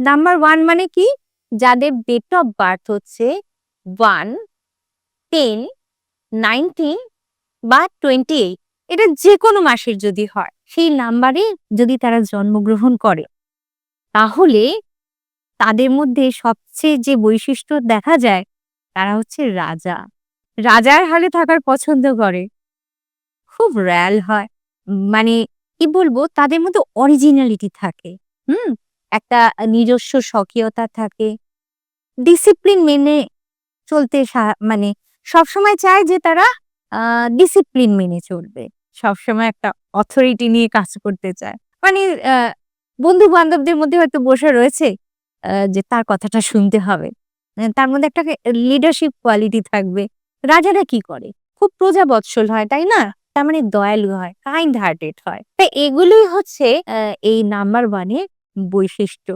Number one মানে কি? যাদের ডেট অফ বার্থ হচ্ছে ওয়ান টেন নাইনটিন বা টোয়েন্টি এইট এটা যে কোনো মাসের যদি হয়, সেই নাম্বারে যদি তারা জন্মগ্রহণ করে, তাহলে তাদের মধ্যে সবচেয়ে যে বৈশিষ্ট্য দেখা যায়, তারা হচ্ছে রাজা। রাজার হালে থাকার পছন্দ করে। খুব র্যাল হয়। মানে কি বলব? তাদের মধ্যে অরিজিনালিটি থাকে। হুম? একটা নিজস্ব স্বকীয়তা থাকে। ডিসিপ্লিন মেনে চলতে মানে সবসময় চায় যে তারা ডিসিপ্লিন মেনে চলবে। সবসময় একটা অথরিটি নিয়ে কাজ করতে চায়। মানে বন্ধু বান্ধবদের মধ্যে হয়তো বসে রয়েছে যে তার কথাটা শুনতে হবে। তার মধ্যে একটা লিডারশিপ কোয়ালিটি থাকবে। রাজারা কি করে? খুব প্রজা বৎসল হয়, তাই না? তার মানে দয়ালু হয় কাইন্ড হার্টেড হয়। তাই এগুলোই হচ্ছে এই নাম্বার ওয়ানের বৈশিষ্ট্য।